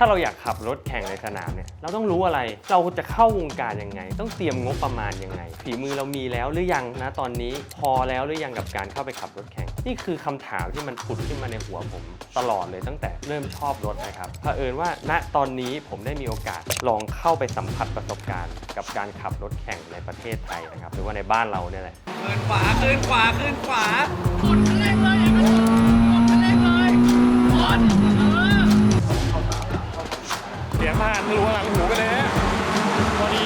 ถ้าเราอยากขับรถแข่งในสนามเนี่ยเราต้องรู้อะไรเราจะเข้าวงการยังไง ต้องเตรียมงบประมาณยังไง ฝีมือเรามีแล้วหรือยังนะตอนนี้พอแล้วหรือยังกับการเข้าไปขับรถแข่ง นี่คือคำถามที่มันผุดขึ้นมาในหัวผมตลอดเลยตั้งแต่เริ่มชอบรถนะครับเผอิญว่าณตอนนี้ผมได้มีโอกาสลองเข้าไปสัมผัสประสบการณ์ กับการขับรถแข่งในประเทศไทยนะครับหรือว่าในบ้านเราเนี่ยแหละขึ้นขวาขึ้นขวาขึ้นขวาเสียงผ่านทะลุหลังหูไปเลยพอดี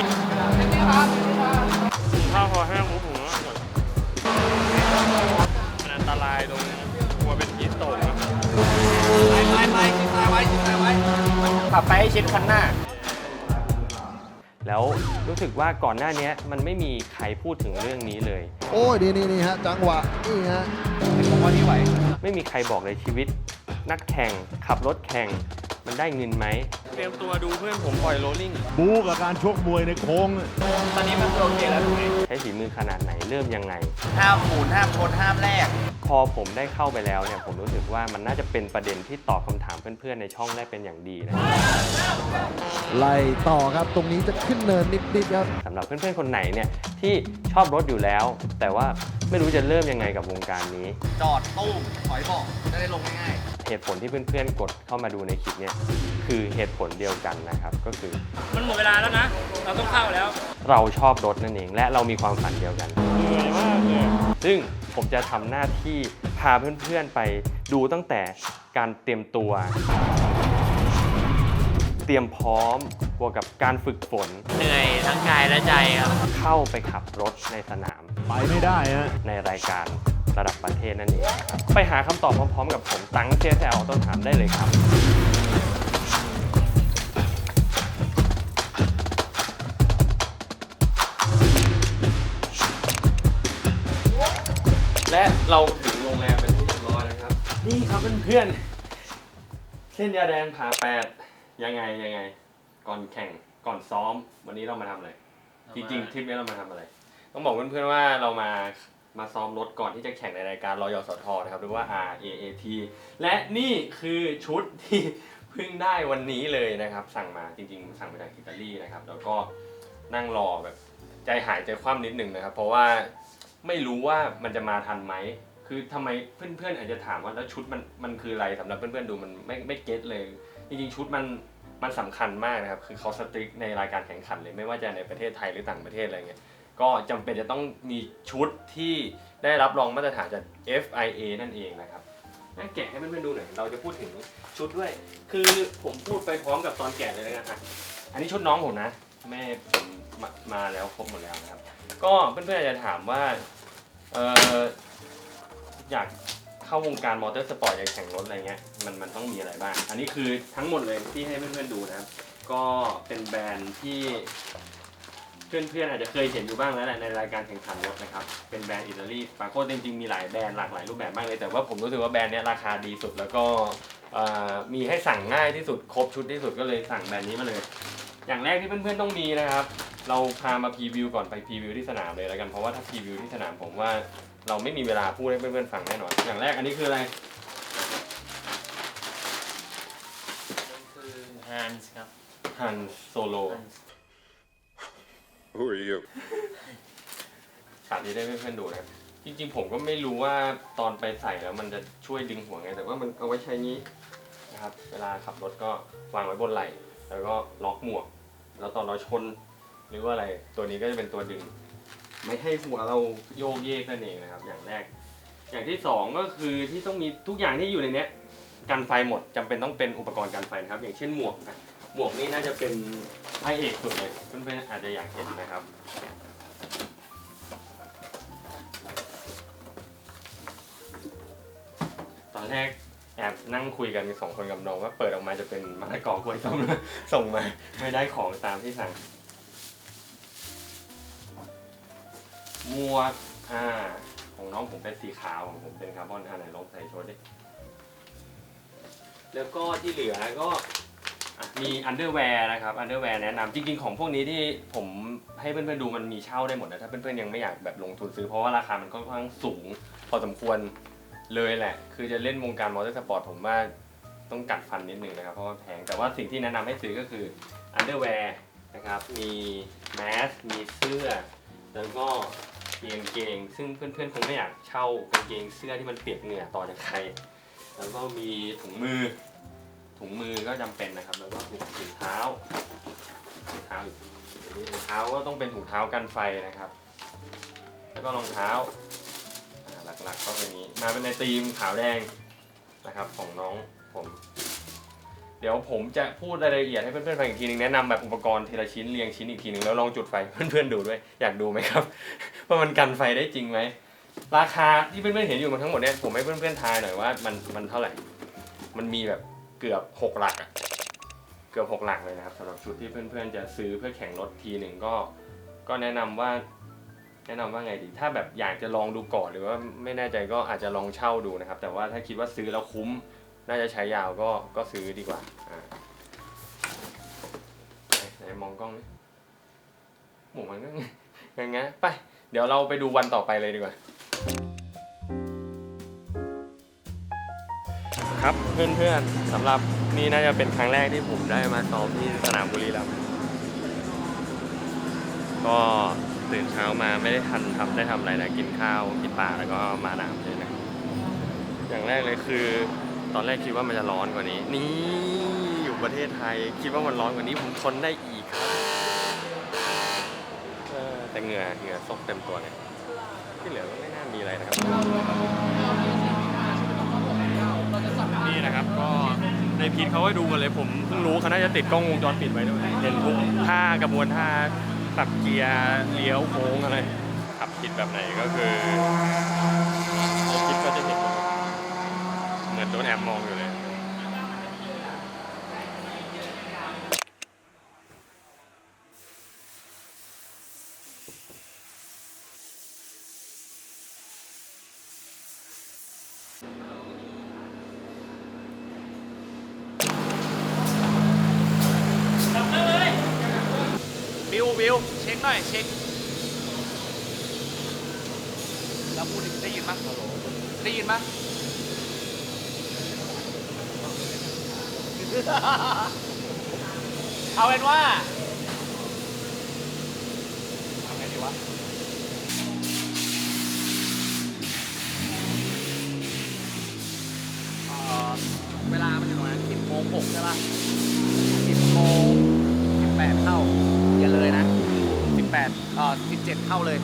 ข้าวพอแห้งหูหูมันอันตรายตรงกลัวเป็นฮิสโตกครับไปไปไปชิดซ้ายไว้ชิดซ้ายไว้ขับไปให้ชิดคันหน้า แล้วรู้สึกว่าก่อนหน้านี้มันไม่มีใครพูดถึงเรื่องนี้เลย โอ้ยนี่นี่นี่ฮะจังหวะนี่ฮะผมว่าที่ไหว ไม่มีใครบอกเลยชีวิต นักแข่งขับรถแข่งมันได้เงินไหม เตรียมตัวดูเพื่อนผมปล่อยโรลลิ่งบู๊กับการชกมวยในโค้งตอนนี้มันโอเคแล้วถูกไหมใช้ฝีมือขนาดไหนเริ่มยังไง ห้ามหมุนห้ามชนห้ามแลกพอผมได้เข้าไปแล้วเนี่ยผมรู้สึกว่ามันน่าจะเป็นประเด็นที่ตอบคำถามเพื่อนๆในช่องได้เป็นอย่างดีนะครับไล่ต่อครับตรงนี้จะขึ้นเนินนิดๆครับสำหรับเพื่อนๆคนไหนเนี่ยที่ชอบรถอยู่แล้ว แต่ว่าไม่รู้จะเริ่มยังไงกับวงการนี้ จอดตู้มถอยเบอกจะได้ลงง่าย เหตุผลที่เพื่อนๆกดเข้ามาดูในคลิปเนี่ยคือเหตุผลเดียวกันนะครับก็คือ มันหมดเวลาแล้วนะ เราต้องเข้าแล้ว เราชอบรถนั่นเอง และเรามีความฝันเดียวกัน เหนื่อยมากเลยซึ่งผมจะทำหน้าที่พาเพื่อนๆไปดูตั้งแต่การเตรียมตัว เตรียมพร้อมบวกกับการฝึกฝนเหนื่อยทั้งกายและใจครับ เข้าไปขับรถในสนาม ไปไม่ได้ฮะ ในรายการ ระดับประเทศนั่นเองครับไปหาคำตอบพร้อมๆ กับผมตั้งเซียแซลต้นถามได้เลยครับและเราถึงโรงแรมเป็นที่เรียบร้อยแล้วครับ นี่ครับเพื่อนๆเส้นยาแดงผ่าแปดยังไงยังไง ก่อนแข่งก่อนซ้อม วันนี้เรามาทำอะไรจริงๆทริปนี้เรามาทำอะไร ต้องบอกเพื่อนๆว่าเรามา มาซ้อมรถก่อนที่จะแข่งในรายการรอยสทนะครับหรือว่า RAAT และนี่คือชุดที่เพิ่งได้วันนี้เลยนะครับ สั่งมาจริงๆ สั่งมาจากอิตาลีนะครับ แล้วก็นั่งรอแบบใจหายใจคว่ำนิดหนึ่งนะครับ เพราะว่าไม่รู้ว่ามันจะมาทันไหม คือทำไมเพื่อนๆ อาจจะถามว่าแล้วชุดมันมันคืออะไรสำหรับเพื่อนๆดูมันไม่ไม่เก็ตเลย จริงๆชุดมันมันสำคัญมากนะครับ คือเขาสตริกในรายการแข่งขันเลยไม่ว่าจะในประเทศไทยหรือต่างประเทศอะไรเงี้ย ก็จำเป็นจะต้องมีชุดที่ได้รับรองมาตรฐานจาก FIA นั่นเองนะครับงั้นแกะให้เพื่อนๆดูหน่อย เราจะพูดถึงชุดด้วย คือผมพูดไปพร้อมกับตอนแกะเลยแล้วกันอะอันนี้ชุดน้องผมนะ แม่ผมมามาแล้วครบหมดแล้วนะครับ ก็เพื่อนๆอาจจะถามว่าเอออยากเข้าวงการมอเตอร์สปอร์ตอยากแข่งรถอะไรเงี้ยมันมันต้องมีอะไรบ้าง อันนี้คือทั้งหมดเลยที่ให้เพื่อนๆดูนะครับ ก็เป็นแบรนด์ที่ เพื่อนๆอาจจะเคยเห็นอยู่บ้างแล้วแหละในรายการแข่งขันรถนะครับเป็นแบรนด์อิตาลีปาโคจริงๆมีหลายแบรนด์หลากหลายรูปแบบมากเลย แต่ว่าผมรู้สึกว่าแบรนด์เนี้ยราคาดีสุดแล้วก็เอ่อมีให้สั่งง่ายที่สุดครบชุดที่สุดก็เลยสั่งแบรนด์นี้มาเลย อย่างแรกที่เพื่อนๆต้องมีนะครับ เราพามาพรีวิวก่อนไปพรีวิวที่สนามเลยแล้วกันเพราะว่าถ้าพรีวิวที่สนามผมว่าเราไม่มีเวลาพูดให้เพื่อนๆฟังแน่นอนอย่างแรกอันนี้คืออะไรคือ Hans ครับฮันโซโล Who are you? ฉากนี้ได้เพื่อนๆดูนะครับจริงๆผมก็ไม่รู้ว่าตอนไปใส่แล้วมันจะช่วยดึงหัวไง แต่ว่ามันเอาไว้ใช้นี้นะครับ เวลาขับรถก็วางไว้บนไหล่ แล้วก็ล็อกหมวก แล้วตอนเราชนหรือว่าอะไร ตัวนี้ก็จะเป็นตัวดึง ไม่ให้หัวเราโยกเยกนั่นเองนะครับ อย่างแรก อย่างที่สองก็คือที่ต้องมีทุกอย่างที่อยู่ในเนี้ยกันไฟหมดจำเป็นต้องเป็นอุปกรณ์กันไฟนะครับ อย่างเช่นหมวกนะ หมวกนี่น่าจะเป็นพระเอกสุดเลยเพื่อนๆอาจจะอยากเห็นนะครับ ตอนแรกแอบนั่งคุยกันสองคนกับน้องว่าเปิดออกมาจะเป็นมะละกอกล้วยส้มส่งมาไม่ได้ของตามที่สั่งหมวกอ่าของน้องผมเป็นสีขาวของผมเป็นคาร์บอนอ่าไหนลองใส่โชว์ดิแล้วก็ที่เหลือก็อะ มีอันเดอร์แวร์นะครับอันเดอร์แวร์แนะนำจริงๆของพวกนี้ที่ผมให้เพื่อนๆดูมันมีเช่าได้หมดนะถ้าเพื่อนๆยังไม่อยากแบบลงทุนซื้อเพราะว่าราคามันค่อนข้างสูง พอสมควรเลยแหละ คือจะเล่นวงการมอเตอร์สปอร์ตผมว่าต้องกัดฟันนิดนึงนะครับเพราะว่าแพงแต่ว่าสิ่งที่แนะนำให้ซื้อก็คืออันเดอร์แวร์นะครับมีแมสมีเสื้อ แล้วก็มีกางเกง ซึ่งเพื่อนๆคงไม่อยากเช่ากางเกงเสื้อที่มันเปียกเหงื่อต่อจากใคร แล้วก็มีถุงมือ ถุงมือก็จำเป็นนะครับ แล้วก็ถุงเท้าถุงเท้าถุงเท้าก็ต้องเป็นถุงเท้ากันไฟนะครับ แล้วก็รองเท้าหลักๆ ก็เป็นนี้มาเป็นในธีมขาวแดงนะครับของน้องผม เดี๋ยวผมจะพูดรายละเอียดให้เพื่อนๆฟังอีกทีหนึงแนะนำแบบอุปกรณ์ทีละชิ้นเรียงชิ้นอีกทีหนึ่งแล้วลองจุดไฟเพื่อนๆดูด้วยอยากดูไหมครับว่ามันกันไฟได้จริงไหมราคาที่เพื่อนๆเห็นอยู่มันทั้งหมดเนี่ยผมให้เพื่อนๆทายหน่อยว่ามันมันเท่าไหร่ มันมีแบบ เกือบหกหลักอะเกือบหกหลักเลยนะครับสำหรับชุดที่เพื่อนๆ จะซื้อเพื่อแข่งรถทีหนึ่งก็ ก็แนะนำว่า แนะนำว่าไงดี ถ้าแบบอยากจะลองดูก่อนหรือว่าไม่แน่ใจก็อาจจะลองเช่าดูนะครับ แต่ว่าถ้าคิดว่าซื้อแล้วคุ้ม น่าจะใช้ยาวก็ก็ซื้อดีกว่าไหนมองกล้องนี่หมูมันก็งั้นงั้นไป เดี๋ยวเราไปดูวันต่อไปเลยดีกว่า ครับเพื่อนๆสำหรับนี่น่าจะเป็นครั้งแรกที่ผมได้มาซ้อมที่สนามบุรีรัมย์ก็ตื่นเช้ามาไม่ได้ทันทำได้ทำอะไรนะกินข้าวกินปลาแล้วก็มาน้ำเลยนะอย่างแรกเลยคือ ตอนแรกคิดว่ามันจะร้อนกว่านี้ นี่อยู่ประเทศไทย คิดว่ามันร้อนกว่านี้ผมทนได้อีกครับแต่เหงื่อเหงื่อซกเต็มตัวเลยที่เหลือก็ไม่น่ามีอะไรนะครับ นี่นะครับก็ในพีทเขาให้ดูกันเลยผมเพิ่งรู้เขาน่าจะติดกล้องวงจรปิดไว้ด้วยเห็นทุกท่ากระบวนท่าปรับเกียร์เลี้ยวโค้งอะไรขับผิดแบบไหนก็คือในคลิปก็จะเห็นเหมือนโดนแอบมองอยู่เลย บิ วเช็คหน่อย เช็คแล้วพูดได้ยินปะฮัลโหลได้ยินปะเอาเป็นว่าทำไงดีวะเวลามันอยู่ตรงนั้น10โมง6ใช่ปะ10โมง18เข้า อย่าเลยนะ 18เอ่อ17 เท่าเลย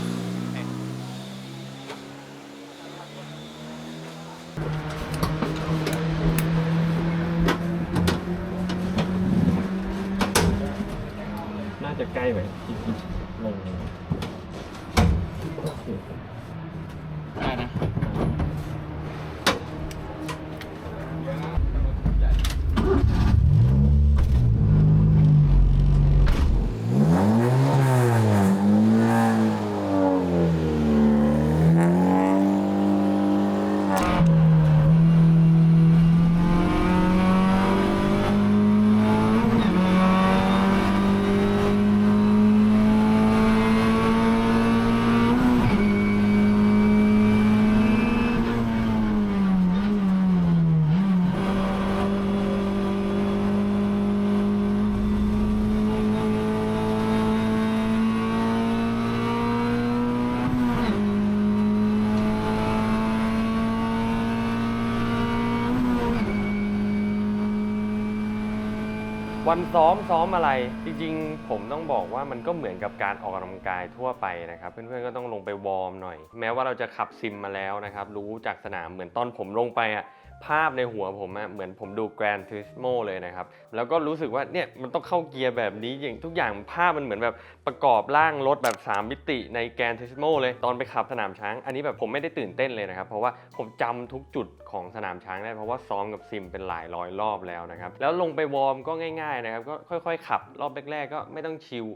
วันซ้อมซ้อมอะไร จริงๆ ผมต้องบอกว่ามันก็เหมือนกับการออกกำลังกายทั่วไปนะครับ เพื่อนๆก็ต้องลงไปวอร์มหน่อย แม้ว่าเราจะขับซิมมาแล้วนะครับ รู้จากสนามเหมือนตอนผมลงไปอะ ภาพในหัวผมอะเหมือนผมดู Gran Turismo เลยนะครับ แล้วก็รู้สึกว่าเนี่ยมันต้องเข้าเกียร์แบบนี้อย่างทุกอย่างภาพมันเหมือนแบบประกอบร่างรถแบบ 3 มิติใน Gran Turismo เลยตอนไปขับสนามช้าง อันนี้แบบผมไม่ได้ตื่นเต้นเลยนะครับ เพราะว่าผมจำทุกจุดของสนามช้างได้เพราะว่าซ้อมกับซิมเป็นหลายร้อยรอบแล้วนะครับ แล้วลงไปวอร์มก็ง่ายๆนะครับก็ค่อยๆ ขับรอบแรกๆก็ไม่ต้องชิล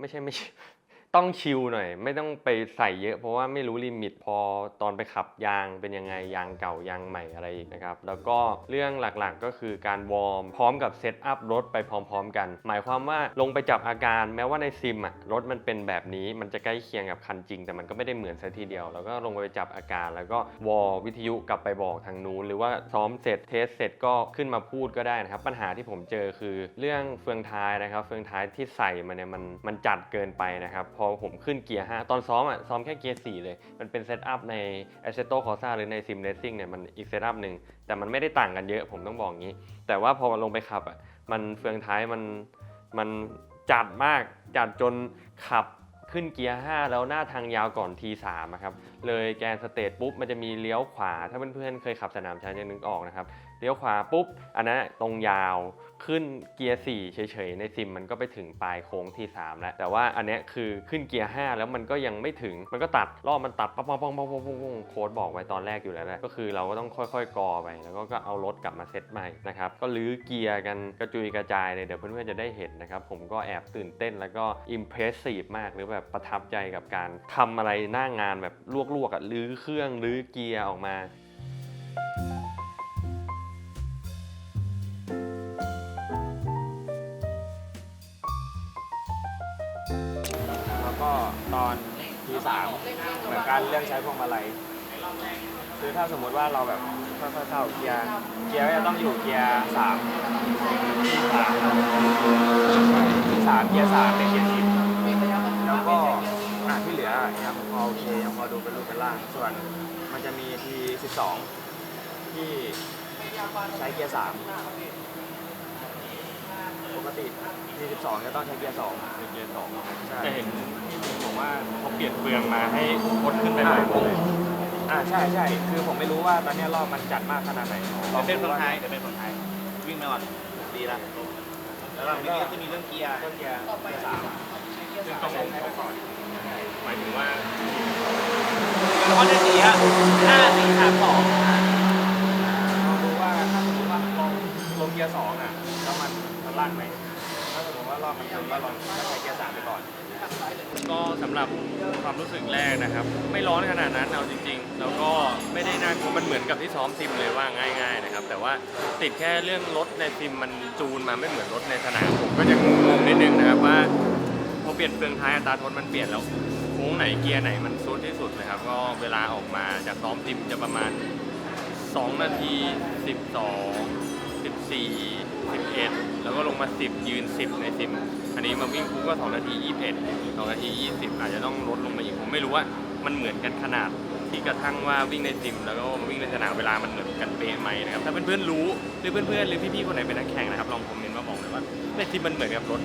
ไม่ใช่ไม่ ต้องชิลหน่อย ไม่ต้องไปใส่เยอะ เพราะว่าไม่รู้ลิมิตพอตอนไปขับยางเป็นยังไงยางเก่ายางใหม่อะไรอีกนะครับ แล้วก็เรื่องหลักๆก็คือการวอร์มพร้อมกับเซตอัพรถไปพร้อม ๆ กัน หมายความว่าลงไปจับอาการแม้ว่าในซิมอะรถมันเป็นแบบนี้มันจะใกล้เคียงกับคันจริง แต่มันก็ไม่ได้เหมือนซะทีเดียว แล้วก็ลงไปจับอาการ แล้วก็วอลวิทยุกลับไปบอกทางนู้นหรือว่าซ้อมเสร็จเทสเสร็จก็ขึ้นมาพูดก็ได้นะครับ ปัญหาที่ผมเจอคือเรื่องเฟืองท้ายนะครับ เฟืองท้ายที่ใส่มาเนี่ยมันมันจัดเกินไปนะครับพอผมขึ้นเกียร์ 5 ตอนซ้อมอะซ้อมแค่เกียร์ 4 เลย มันเป็นเซตอัพใน Assetto Corsa หรือใน Sim Racing เนี่ยมันอีกเซตอัพหนึ่งแต่มันไม่ได้ต่างกันเยอะผมต้องบอกงี้ แต่ว่าพอลงไปขับอะมันเฟืองท้ายมันมันจัดมากจัดจนขับขึ้นเกียร์ 5 แล้วหน้าทางยาวก่อน T3 อะครับเลยแกนสเตทปุ๊บมันจะมีเลี้ยวขวา ถ้าเพื่อนๆเคยขับสนามชัยจะนึกออกนะครับ เลี้ยวขวาปุ๊บ อันนั้นตรงยาวขึ้นเกียร์4เฉยๆ ในซิมมันก็ไปถึงปลายโค้งที่ 3 แล้ว แต่ว่าอันนี้คือขึ้นเกียร์ 5 แล้วมันก็ยังไม่ถึงมันก็ตัดรอบมันตัดปั๊บปั๊บปั๊บปั๊บปั๊บโค้ดบอกไว้ตอนแรกอยู่แล้วแหละก็คือเราก็ต้องค่อยๆกอไป แล้วก็ก็เอารถกลับมาเซตใหม่นะครับก็ลื้อเกียร์กันกระจุยกระจายเลยเดี๋ยวเพื่อนๆจะได้เห็นนะครับผมก็แอบตื่นเต้นแล้วก็อิมเพรสซีฟมากหรือแบบประทับใจกับการทำอะไรหน้างานแบบลวกๆอะลื้อเครื่องลื้อเกียร์ออกมาแล้ สามเหมือนการเรื่องใช้พวงมาลัยคือถ้าสมมุติว่าเราแบบค่อยๆเข้าเกียร์เกียร์ก็จะต้องอยู่เกียร์สามทีสามสามเกียร์สามเป็นเกียร์ชิปแล้วก็อะที่เหลือยังพอโอเคยังพอดูเป็นรูปเป็นร่างส่วน มันจะมีทีสิบสองที่ใช้เกียร์สามปกติ ทีสิบสองจะต้องใช้เกียร์สองเกียร์สองใช่แต่เห็นที่ผมบอกว่าเขาเปลี่ยนเฟืองมาให้พดขึ้นไปใหม่หมดเลยอ่าใช่ใช่คือผมไม่รู้ว่าตอนเนี้ยรอบมันจัดมากขนาดไหนลองเป็นดูคนว่าไทยจะเป็นคนไทย วิ่งมาก่อนดีละแล้วเราก็จะมีเรื่องเกียร์เครื่องเกียร์เกียร์สามซึ่งต้องลงเขาก่อนหมายถึงว่าแล้วก็จะสีฮะห้าสี่สามสองลองดูว่าถ้าสมมติว่าลองลงเกียร์สองอะแล้วมันมันลั่นไหมถ้าสมมติว่า รอบมันตึงก็ลองก็ใช้เกียร์สามไปก่อน ก็สำหรับความรู้สึกแรกนะครับ ไม่ร้อนขนาดนั้นเอาจริง ๆ แล้วก็ไม่ได้น่ากลัวมันเหมือนกับที่ซ้อมซิมเลยว่าง่าย ๆนะครับ แต่ว่าติดแค่เรื่องรถในซิมมันจูนมาไม่เหมือนรถในสนามผมก็จะงงๆนิดนึงนะครับว่าพอเปลี่ยนเฟืองท้ายอัตราทดมันเปลี่ยนแล้วโค้งไหนเกียร์ไหนมันซุดที่สุดนะครับ ก็เวลาออกมาจากซ้อมซิมจะประมาณ 2 นาที 12 14 11 แล้วก็ลงมา 10 ยืน 10 ในซิมอันนี้มาวิ่งคูก็ 2 นาที 21 2 นาที 20 อาจจะต้องลดลงมาอีก ผมไม่รู้ว่ามันเหมือนกันขนาดที่กระทั่งว่าวิ่งในซิม แล้วก็วิ่งในสนามเวลามันเหมือนกันเป๊ะไหมนะครับถ้าเพื่อนๆรู้หรือเพื่อนๆหรือพี่ๆคนไหนเป็นนักแข่งนะครับลองคอมเมนต์มาบอกหน่อยว่าในซิมมันเหมือนกับรถ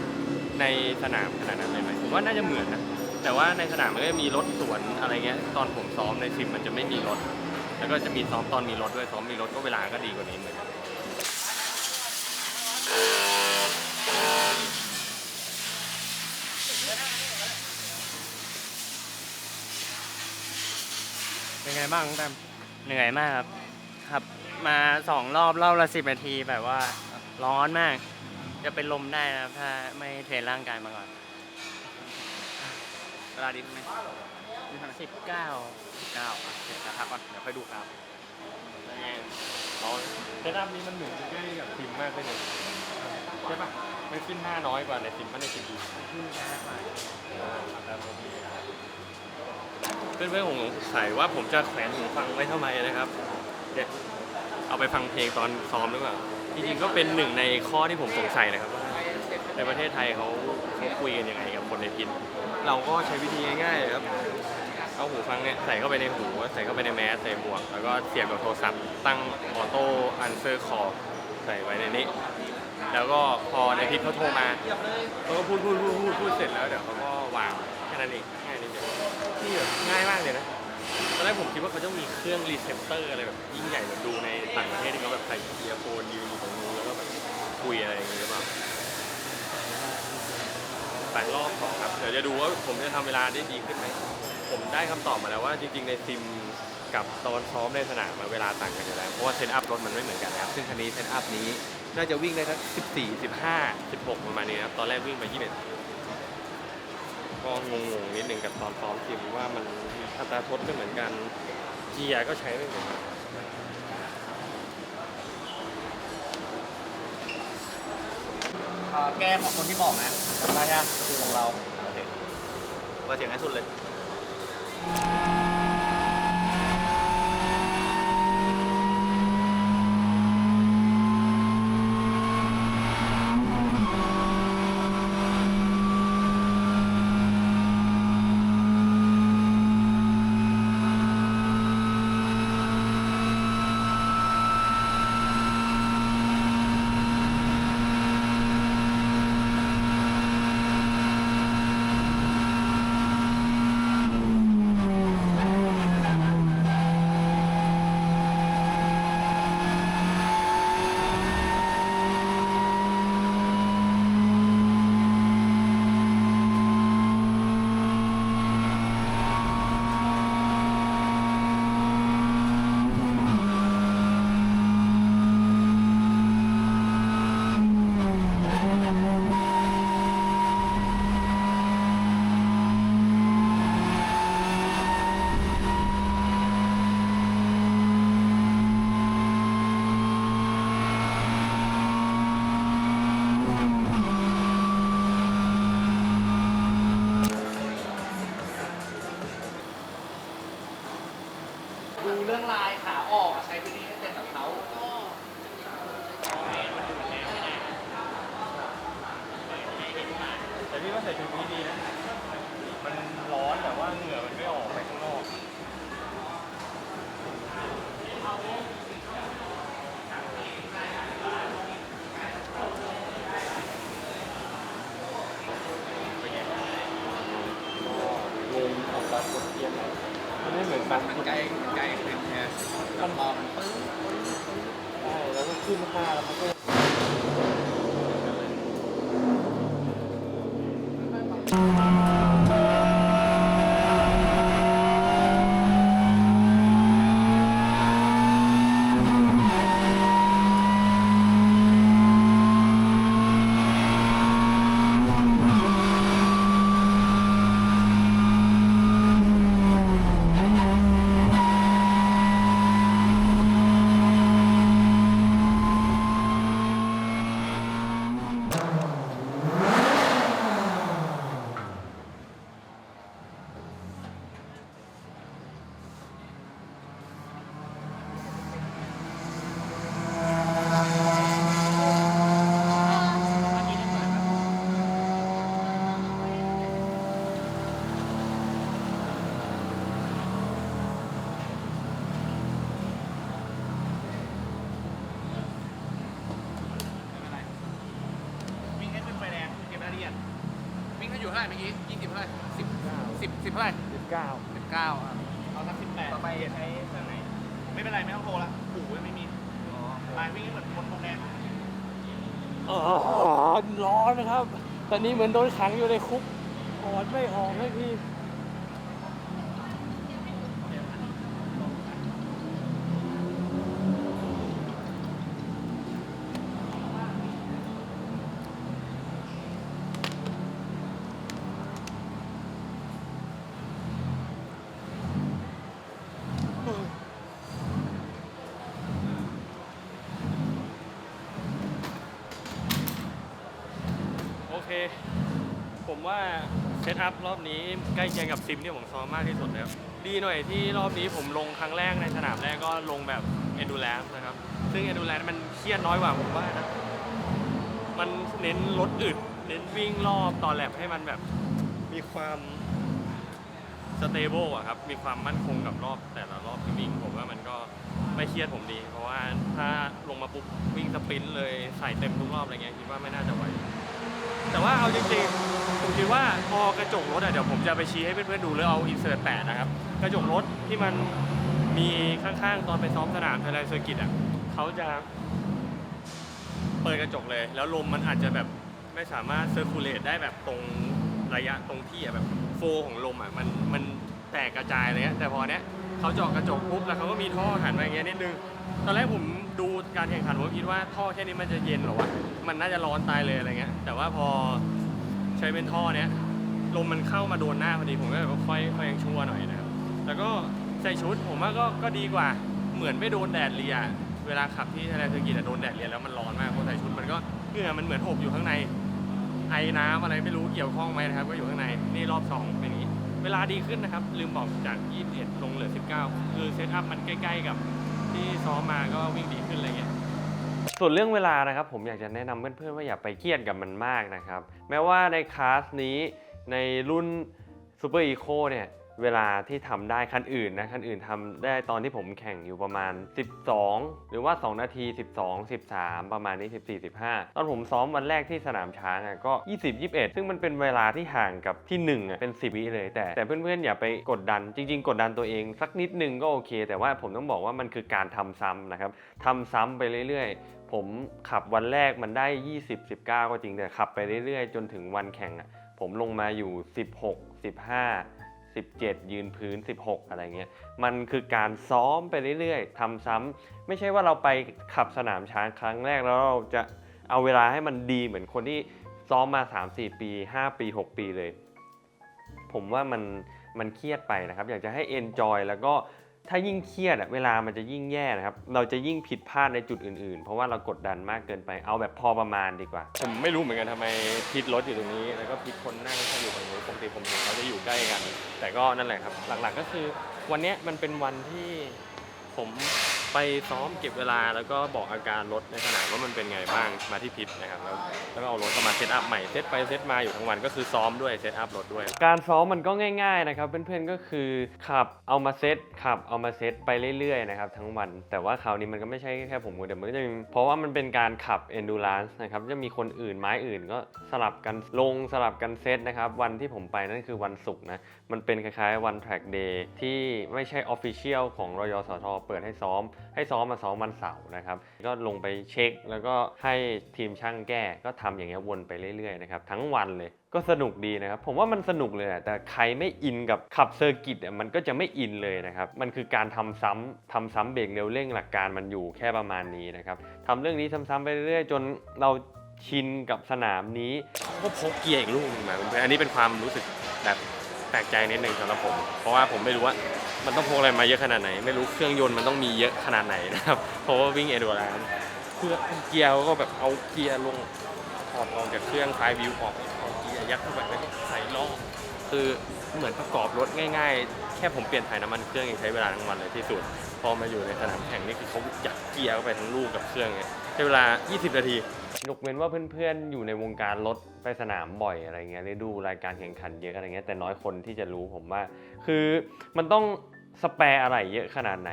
ในสนามขนาดนั้นเลยไหมผมว่าน่าจะเหมือนนะแต่ว่าในสนามมันก็จะมีรถสวนอะไรเงี้ยตอนผมซ้อมในซิมมันจะไม่มีรถ แล้วก็จะมีซ้อมตอนมีรถด้วยซ้อมมีรถก็เวลาก็ดีกว่านี้เหมือนกัน เป็นไงบ้างแต้มเหนื่อยมากครับขับมาสองรอบรอบละสิบนาทีแบบว่าร้อนมาก จะเป็นลมได้นะครับ ถ้าไม่เทรนร่างกายมาก่อนเวลาดีไหมสิบเก้าเก้าอะเดี๋ยวจะพักก่อนเดี๋ยวค่อยดูครับร้อนเซตอัพนี้มันเหมือนใกล้กับซิมมากเลยเนี่ย ใช่ปะมันขึ้นหน้าน้อยกว่าในซิมมันในซิมดีขึ้นช้ากว่าเพื่อนๆผมสงสัยว่าผมจะแขวนหูฟังไว้ทำไมนะครับเดี๋ยวเอาไปฟังเพลงตอนซ้อมหรือเปล่าจริงๆก็เป็นหนึ่งในข้อที่ผมสงสัยนะครับว่าในประเทศไทยเขาเขาคุยกันยังไงกับคนในพิน เราก็ใช้วิธีง่ายๆครับ เอาหูฟังเนี่ยใส่เข้าไปในหู ใส่เข้าไปในแมสใส่หมวก แล้วก็เสียบกับโทรศัพท์ตั้งออโต้อันเซอร์คอใส่ไว้ในนี้ แล้วก็พอในพิษเขาโทรมาเขาก็พูดพูดพูดพูดพูดเสร็จแล้วเดี๋ยวเขาก็วางแค่นั้นเองง่ายนิดเดียวนี่แบบง่ายมากเลยนะตอนแรกผมคิดว่าเขาจะมีเครื่องรีเซพเตอร์อะไรแบบยิ่งใหญ่แบบดูในต่างประเทศที่เขาแบบใส่เอียร์โฟนยืนอยู่ตรงนู้นแล้วก็แบบคุยอะไรอย่างเงี้หรือเปล่าแปดรอบสองครับเดี๋ยวจะดูว่าผมจะทำเวลาได้ดีขึ้นไหมผมได้คำตอบมาแล้วว่าจริง ๆ ในซิมกับตอนซ้อมในสนามอะเวลาต่างกันอยู่แล้วเพราะว่าเซตอัพรถมันไม่เหมือนกันนะครับซึ่งคันนี้เซตอัพนี้ น่าจะวิ่งได้ทั้ง14 15 16 ประมาณนี้นะครับ ตอนแรกวิ่งไป21พอก็งงๆนิดหนึ่งกับตอนซ้อมทีมว่ามันอัตราทดไม่เหมือนกันเกียร์ก็ใช้ไม่เหมือนกันแก้ของคนที่บอกนะจำได้ใช่ไหมคือของเรา โอเคเปิดเสียงให้สุดเลย ตอนนี้เหมือนโดนขังอยู่ในคุกออดไม่ออกให้พี่ เค ผมว่าเซตอัพรอบนี้ใกล้เคียงกับซิมที่ผมซ้อมมากที่สุดแล้วดีหน่อยที่รอบนี้ผมลงครั้งแรกในสนามแรกก็ลงแบบ endurance นะครับ ซึ่ง endurance มันเครียดน้อยกว่าผมว่านะ มันเน้นรถอึด เน้นวิ่งรอบตอนแลบให้มันแบบมีความสเตเบิลอะครับ มีความมั่นคงกับรอบแต่ละรอบที่วิ่งผมว่ามันก็ไม่เครียดผมดี เพราะว่าถ้าลงมาปุ๊บวิ่งสปรินต์เลยใส่เต็มทุกรอบอะไรเงี้ยคิดว่าไม่น่าจะไหว แต่ว่าเอาจริงๆ ผมคิดว่าพอกระจกรถอะเดี๋ยวผมจะไปชี้ให้เพื่อนๆดูหรือเอาอินเสิร์ตแปะนะครับ กระจกรถที่มันมีข้างๆ ตอนไปซ้อมสนามไทยแลนด์เซอร์กิตอะเขาจะเปิดกระจกเลย แล้วลมมันอาจจะแบบไม่สามารถเซอร์คูลเลตได้แบบตรงระยะตรงที่อะแบบโฟของลมอะมันมันแตกกระจายเลยแต่พอเนี้ยเขาเจาะกระจกปุ๊บแล้วเขาก็มีท่อหันมาอย่างเงี้ยนิดนึง ตอนแรกผมดูการแข่งขันผมคิดว่าท่อแค่นี้มันจะเย็นเหรอวะ มันน่าจะร้อนตายเลยอะไรเงี้ย แต่ว่าพอใช้เป็นท่อเนี้ยลมมันเข้ามาโดนหน้าพอดีผมก็แบบค่อยค่อยยังชั่วหน่อยนะครับแล้วก็ใส่ชุดผมว่าก็ก็ดีกว่าเหมือนไม่โดนแดดเลียเวลาขับที่ทยแลเซอร์กิตอะโดนแดดเลียแล้วมันร้อนมากพอใส่ชุดมันก็เหงื่อมันเหมือนอบอยู่ข้างในไอ้น้ำอะไรไม่รู้เกี่ยวข้องไหมนะครับ ก็อยู่ข้างในนี่รอบสองเป็นอย่างนี้ เวลาดีขึ้นนะครับ ลืมบอกจาก 21 ลงเหลือ 19 คือเซตอัพมันใกล้ ๆ กับ ที่ซ้อมมาก็วิ่งดีขึ้นอะไรเงี้ย ส่วนเรื่องเวลานะครับ ผมอยากจะแนะนำเพื่อนๆว่าอย่าไปเครียดกับมันมากนะครับ แม้ว่าในคลาสนี้ในรุ่นซูเปอร์อีโคเนี่ย เวลาที่ทำได้คันอื่นนะคันอื่นทำได้ตอนที่ผมแข่งอยู่ประมาณ 12 หรือว่า 2 นาที 12 13 ประมาณนี้ 14 15 ตอนผมซ้อมวันแรกที่สนามช้างอะก็ 20 21 ซึ่งมันเป็นเวลาที่ห่างกับที่1อะเป็น 10 วิเลย แต่แต่เพื่อนๆ อย่าไปกดดัน จริง ๆ กดดันตัวเองสักนิดนึงก็โอเค แต่ว่าผมต้องบอกว่ามันคือการทำซ้ำนะครับทำซ้ำไปเรื่อยๆ ผมขับวันแรกมันได้ 20 19 ก็จริงแต่ขับไปเรื่อยๆ จนถึงวันแข่งอะผมลงมาอยู่ 16 15 17 ยืนพื้น 16 อะไรเงี้ยมันคือการซ้อมไปเรื่อยๆทำซ้ำไม่ใช่ว่าเราไปขับสนามช้างครั้งแรกแล้วเราจะเอาเวลาให้มันดีเหมือนคนที่ซ้อมมา 3-4 ปี 5 ปี 6 ปีเลย ผมว่ามันมันเครียดไปนะครับ อยากจะให้ enjoy แล้วก็ ถ้ายิ่งเครียดอะเวลามันจะยิ่งแย่นะครับ เราจะยิ่งผิดพลาดในจุดอื่นๆ เพราะว่าเรากดดันมากเกินไป เอาแบบพอประมาณดีกว่า ผมไม่รู้เหมือนกันทำไมพิดรถอยู่ตรงนี้ แล้วก็พิดคนนั่งเขาอยู่ตรงนี้ปกติผมเห็นเขาจะอยู่ใกล้กัน แต่ก็นั่นแหละครับ หลักๆก็คือ วันเนี้ยมันเป็นวันที่ผม ไปซ้อมเก็บเวลาแล้วก็บอกอาการรถในสนามว่ามันเป็นไงบ้างมาที่พิษนะครับแล้วแล้วก็เอารถเข้ามาเซตอัพใหม่เซตไปเซตมาอยู่ทั้งวันก็คือซ้อมด้วยเซตอัพรถด้วย การซ้อมมันก็ง่ายๆนะครับเพื่อนๆก็คือขับเอามาเซตขับเอามาเซตไปเรื่อยๆนะครับทั้งวัน แต่ว่าคราวนี้มันก็ไม่ใช่แค่ผมคนเดียวมันก็จะมีเพราะว่ามันเป็นการขับ endurance นะครับจะมีคนอื่นไม้อื่นก็สลับกันลงสลับกันเซตนะครับวันที่ผมไปนั่นคือวันศุกร์นะ มันเป็นคล้ายๆวัน track day ที่ไม่ใช่ official ของรยสทเปิดให้ซ้อม ให้ซ้อมมาซ้อมวันเสาร์นะครับ ก็ลงไปเช็ค แล้วก็ให้ทีมช่างแก้ ก็ทำอย่างเงี้ยวนไปเรื่อยๆนะครับทั้งวันเลยก็สนุกดีนะครับ ผมว่ามันสนุกเลยอะแต่ใครไม่อินกับขับเซอร์กิตอะมันก็จะไม่อินเลยนะครับ มันคือการทำซ้ำทำซ้ำเบรกเร็วเร่งหลักการมันอยู่แค่ประมาณนี้นะครับทำเรื่องนี้ซ้ำๆไปเรื่อยๆ จนเราชินกับสนามนี้ก็พกเกียร์อีกลูกหนึงมาเพื่อนอันนี้เป็นความรู้สึกแบบ แปลกใจนิดนึงสำหรับผม เพราะว่าผมไม่รู้ว่ามันต้องพกอะไรมาเยอะขนาดไหน ไม่รู้เครื่องยนต์มันต้องมีเยอะขนาดไหนนะครับ เพราะว่าวิ่งเอ u ด r ร n นเพื่อเกียร์ก็แบบเอาเกียร์ลงถอดออกจากเครื่องท้ายวิวออกเอาเกียร์ยัดเข้าไปแล้วก็ใส่ล้อคือเหมือนประกอบรถง่าย ๆ แค่ผมเปลี่ยนถ่ายน้ำมันเครื่องยังใช้เวลาทั้งวันเลยที่สุด พอมาอยู่ในสนามแข่งนี่คือเขายัดเกียร์เข้าไปทั้งลูกกับเครื่องไงใช้เวลา 20 นาที ยกเว้นว่าเพื่อนๆ อยู่ในวงการรถไปสนามบ่อยอะไรเงี้ยได้ดูรายการแข่งขันเยอะอะไรเงี้ยแต่น้อยคนที่จะรู้ผมว่า คือมันต้องสแปรอะไรเยอะขนาดไหน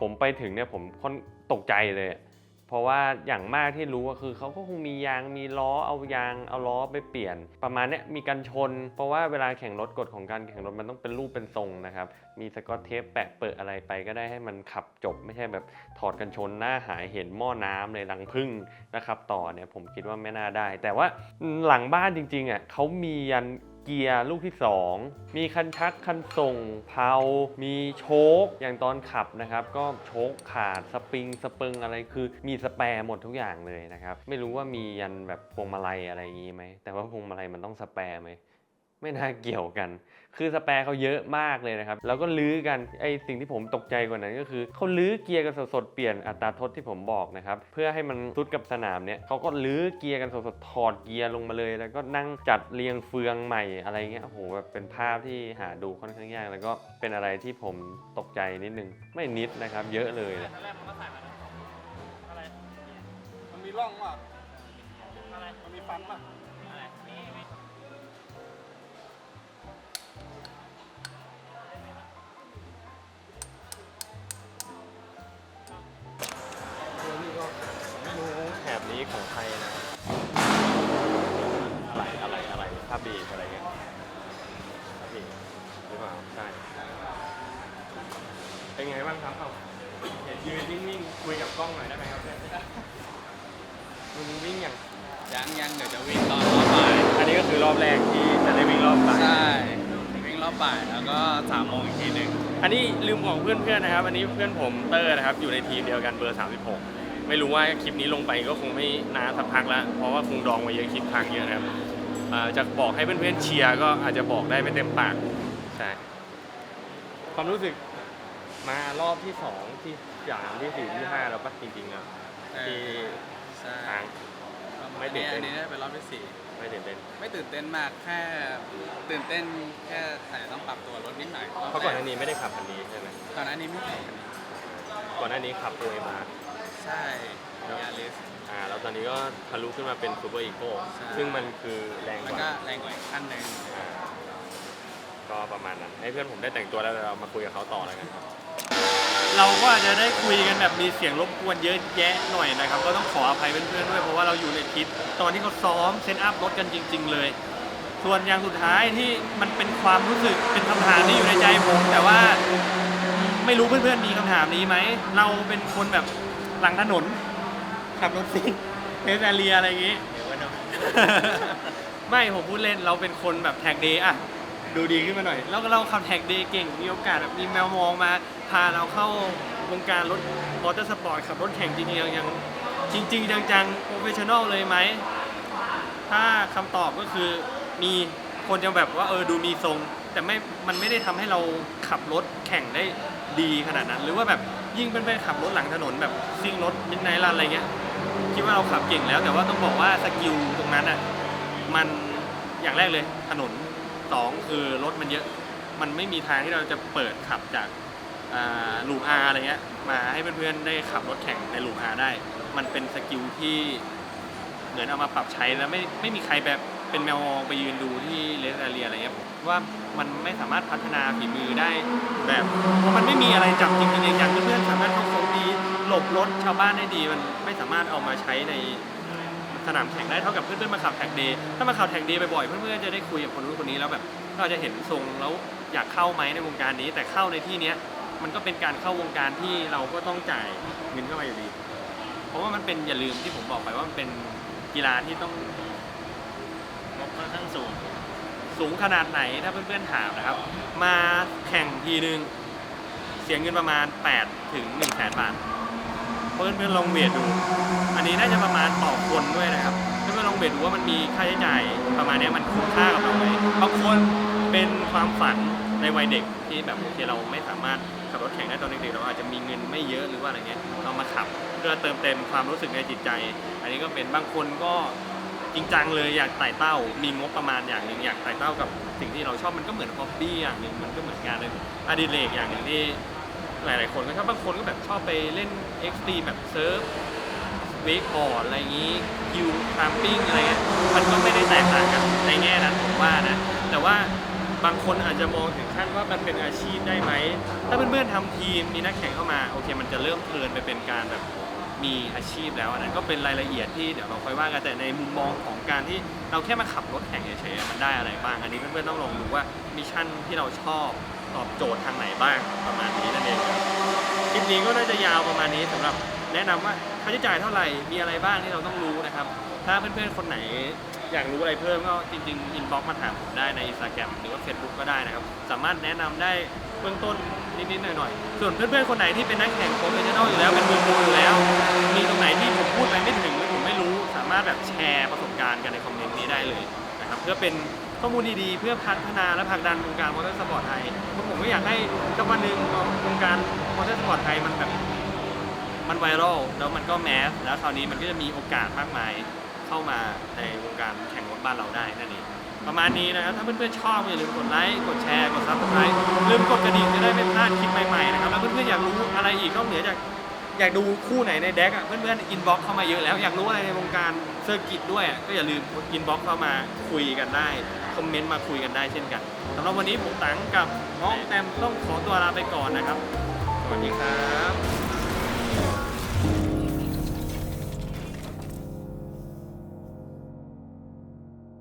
ผมไปถึงเนี่ยผมค่อนตกใจเลย เพราะว่าอย่างมากที่รู้ก็คือเขาก็คงมียางมีล้อเอายางเอาล้อไปเปลี่ยน ประมาณนี้มีกันชน เพราะว่าเวลาแข่งรถกฎของการแข่งรถมันต้องเป็นรูปเป็นทรงนะครับ มีสกอตเทปแปะเปิดอะไรไปก็ได้ให้มันขับจบ ไม่ใช่แบบถอดกันชนหน้าหายเห็นหม้อน้ำเลยรังพึ่งนะครับ ต่อเนี่ยผมคิดว่าไม่น่าได้ แต่ว่าหลังบ้านจริงๆอะเขามียัน เกียร์ลูกที่ 2 มีคันชักคันส่งเพลามีโชคอย่างตอนขับนะครับก็โชคขาดสปริงสปริงอะไรคือมีสแปร์หมดทุกอย่างเลยนะครับไม่รู้ว่ามียันแบบพวงมาลัยอะไรอย่างนี้ไหมแต่ว่าพวงมาลัยมันต้องสแปร์ไหมไม่น่าเกี่ยวกัน คือสแปร์เขาเยอะมากเลยนะครับ แล้วก็ลื้อกัน ไอสิ่งที่ผมตกใจกว่านั้นก็คือเขาลื้อเกียร์กันสดๆ เปลี่ยนอัตราทดที่ผมบอกนะครับ เพื่อให้มันสุดกับสนามเนี่ยเขาก็ลื้อเกียร์กันสดๆ ถอดเกียร์ลงมาเลย แล้วก็นั่งจัดเรียงเฟืองใหม่อะไรเงี้ย โอ้โหแบบเป็นภาพที่หาดูค่อนข้างยาก แล้วก็เป็นอะไรที่ผมตกใจนิดนึง ไม่นิดนะครับ เยอะเลยแหละมันมีร่องว่ะมันมีฟันป่ะ ไทยนะอะไรอะไรอะไรภาพบีอะไรเงี้ยภาพบีหรือเปล่าใช่เป็นไงบ้างครับเขาเห็นยืนนิ่งๆคุยกับกล้องหน่อยได้ไหมครับเนี่ยมึงวิ่งอย่างยังยังเดี๋ยวจะวิ่งตอนรอบบ่ายอันนี้ก็คือรอบแรกที่จะได้วิ่งรอบบ่ายใช่วิ่งรอบบ่ายแล้วก็สามโมงอีกทีหนึ่งอันนี้ลืมบอกเพื่อนๆนะครับ อันนี้เพื่อนผมเตอร์นะครับ อยู่ในทีมเดียวกันเบอร์ 36 ไม่รู้ว่าคลิปนี้ลงไปก็คงไม่นานสักพักแล้วเพราะว่าคงดองไว้เยอะคลิปค้างเยอะนะครับอ่าจะบอกให้เพื่อนๆเชียร์ก็อาจจะบอกได้ไม่เต็มปากใช่ความรู้สึกมารอบที่สองที่สามที่สี่ที่ห้าแล้วปะจริงๆอะที่ใช่ทางไม่ตื่นเต้นอันนี้ได้เป็นรอบที่สี่ไม่ตื่นเต้นไม่ตื่นเต้นมากแค่ตื่นเต้นแค่อาจจะต้องปรับตัวรถนิดหน่อยเพราะก่อนหน้านี้ไม่ได้ขับคันนี้ใช่ไหมก่อนหน้านี้ไม่แข่งกันก่อนหน้านี้ขับตัวเอมา ใช่ยาริส อ่าแล้วตอนนี้ก็ทะลุขึ้นมาเป็นซูเปอร์อีโก้ใช่ ซึ่งมันคือแรงแล้กวว่าก็แรงกว่าอีกขั้นหนึ่งอ่าก็ประมาณนั้น ให้เพื่อนผมได้แต่งตัวแล้วเดี๋ยวเรามาคุยกับเขาต่อแล้วกันครับเราก็อาจจะได้คุยกันแบบมีเสียงรบกวนเยอะแยะหน่อยนะครับ ก็ต้องขออภัยเพื่อนๆด้วยเพราะว่าเราอยู่ในคลิปตอนที่เขาซ้อมเซตอัพรถกันจริง ๆ เลย ส่วนอย่างสุดท้ายที่มันเป็นความรู้สึกเป็นคำถามที่อยู่ในใจผม แต่ว่าไม่รู้เพื่อนๆมีคำถามนี้ไหม เราเป็นคนแบบ หลังถนน ขับรถซิ่งเทสแอเรียอะไรอย่างงี้ไม่ผมพูดเล่นเราเป็นคนแบบแท็กเดย์อะดูดีขึ้นมาหน่อย แล้วก็เราขับแท็กเดย์เก่งมีโอกาสแบบมีแมวมองมา พาเราเข้าวงการรถมอเตอร์สปอร์ตขับรถแข่งจริงๆยังจริง ๆ จังๆโปรเฟชชั่นอลเลยไหม ถ้าคำตอบก็คือมีคนจะแบบว่าเออดูมีทรง แต่ไม่มันไม่ได้ทำให้เราขับรถแข่งได้ดีขนาดนั้น หรือว่าแบบ ยิ่งเป็นไปขับรถหลังถนนแบบซิ่งรถมิดไนท์รันอะไรเงี้ยคิดว่าเราขับเก่งแล้ว แต่ว่าต้องบอกว่าสกิลตรงนั้นอะมันอย่างแรกเลยถนนสองคือรถมันเยอะ มันไม่มีทางที่เราจะเปิดขับจากอ่าลูปอาอะไรเงี้ยมาให้เพื่อนๆได้ขับรถแข่งในลูปอาได้ มันเป็นสกิลที่เหมือนเอามาปรับใช้แล้วไม่ไม่มีใครแบบ เป็นแมวมองไปยืนดูที่เลสเรียอะไรเงี้ยว่ามันไม่สามารถพัฒนาฝีมือได้แบบเพราะมันไม่มีอะไรจับจริงๆอย่างเพื่อนๆสามารถเข้าโค้งดีหลบรถชาวบ้านได้ดี มันไม่สามารถเอามาใช้ในสนามแข่งได้เท่ากับเพื่อนๆมาขับแท็กเดย์ถ้ามาขับแท็กเดย์บ่อยๆเพื่อนๆจะได้คุยกับคนนู้นคนนี้แล้วแบบก็จะเห็นทรงแล้วอยากเข้าไหมในวงการนี้ แต่เข้าในที่เนี้ยมันก็เป็นการเข้าวงการที่เราก็ต้องจ่ายเงินเข้ามาอยู่ดี เพราะว่ามันเป็นอย่าลืมที่ผมบอกไปว่ามันเป็นกีฬาที่ต้อง ค่อนข้างสูง สูงขนาดไหนถ้าเพื่อนๆถามนะครับ มาแข่งทีนึงเสียเงินประมาณ 8 ถึง1แสนบาท เพื่อนๆลองเวทดู อันนี้น่าจะประมาณต่อคนด้วยนะครับ เพื่อนๆลองเวทดูว่ามันมีค่าใช้จ่ายประมาณนี้มันคุ้มค่ากับเราไหมบางคนเป็นความฝันในวัยเด็กที่แบบโอเคเราไม่สามารถขับรถแข่งได้ตอนเด็กๆเราอาจจะมีเงินไม่เยอะหรือว่าอะไรเงี้ยเรามาขับเพื่อเติมเต็มความรู้สึกในจิตใจ อันนี้ก็เป็นบางคนก็ จริงจังเลยอยากไต่เต้า มีงบประมาณอย่างหนึ่งอยากไต่เต้ากับสิ่งที่เราชอบมันก็เหมือนฮอบบี้อย่างหนึ่งมันก็เหมือนงานเลยอดิเรกอย่างหนึ่งที่หลาย ๆ คนก็ชอบบางคนก็แบบชอบไปเล่นเอ็กซ์ตรีแบบเซิร์ฟเวกบอร์ดอะไรอย่างนี้คิวคลัมปิ้งอะไรเงี้ยมันก็ไม่ได้แตกต่างกันในแง่นั้นผมว่านะแต่ว่าบางคนอาจจะมองถึงขั้นว่ามันเป็นอาชีพได้ไหม ถ้าเพื่อนๆทำทีมมีนักแข่งเข้ามาโอเค มันจะเริ่มเทินไปเป็นการแบบ มีอาชีพแล้วอันนั้นก็เป็นรายละเอียดที่เดี๋ยวเราค่อยว่ากันแต่ในมุมมองของการที่เราแค่มาขับรถแข่งเฉยๆมันได้อะไรบ้าง อันนี้เพื่อนๆต้องลองดูว่ามิชชั่นที่เราชอบตอบโจทย์ทางไหนบ้างประมาณนี้นั่นเองครับคลิปนี้ก็น่าจะยาวประมาณนี้สำหรับแนะนำว่าค่าใช้จ่ายเท่าไหร่มีอะไรบ้างที่เราต้องรู้นะครับ ถ้าเพื่อนๆคนไหนอยากรู้อะไรเพิ่มก็จริงๆอินบ็อกมาถามผมได้ในอินสตาแกรมหรือว่า Facebook ก็ได้นะครับ สามารถแนะนำได้ เบื้องต้นนิดๆหน่อยๆ ส่วนเพื่อนๆ คนไหนที่เป็นนักแข่งโปรเฟชชั่นอลอยู่แล้วเป็นมือโปรอยู่แล้ว มีตรงไหนที่ผมพูดไปไม่ถึงหรือผมไม่รู้สามารถแบบแชร์ประสบการณ์กันในคอมเมนต์นี้ได้เลยนะครับเพื่อเป็นข้อมูลดีๆ เพื่อพัฒนาและผลักดันวงการมอเตอร์สปอร์ตไทยเพราะผมก็อยากให้สักวันหนึ่งวงการมอเตอร์สปอร์ตไทยมันแบบมันไวรัลแล้วมันก็แมสแล้วคราวนี้มันก็จะมีโอกาสมากมายเข้ามาในวงการแข่งรถบ้านเราได้นั่นเอง ประมาณนี้นะครับ ถ้าเพื่อนๆชอบอย่าลืมกดไลค์ กดแชร์ กดซับสไครต์ลืมกดกระดิ่งจะได้ไม่พลาดคลิปใหม่ๆนะครับ แล้วเพื่อนๆอยากรู้อะไรอีกนอกเหนือจากอยากดูคู่ไหนในเด็กอะเพื่อนๆอินบ็อกเข้ามาเยอะแล้วอยากรู้อะไรในวงการเซอร์กิตด้วยอะก็อย่าลืมอินบ็อกเข้ามาคุยกันได้คอมเมนต์มาคุยกันได้เช่นกันสำหรับวันนี้ผมตังกับน้องแตมต้องขอตัวลาไปก่อนนะครับสวัสดีครับ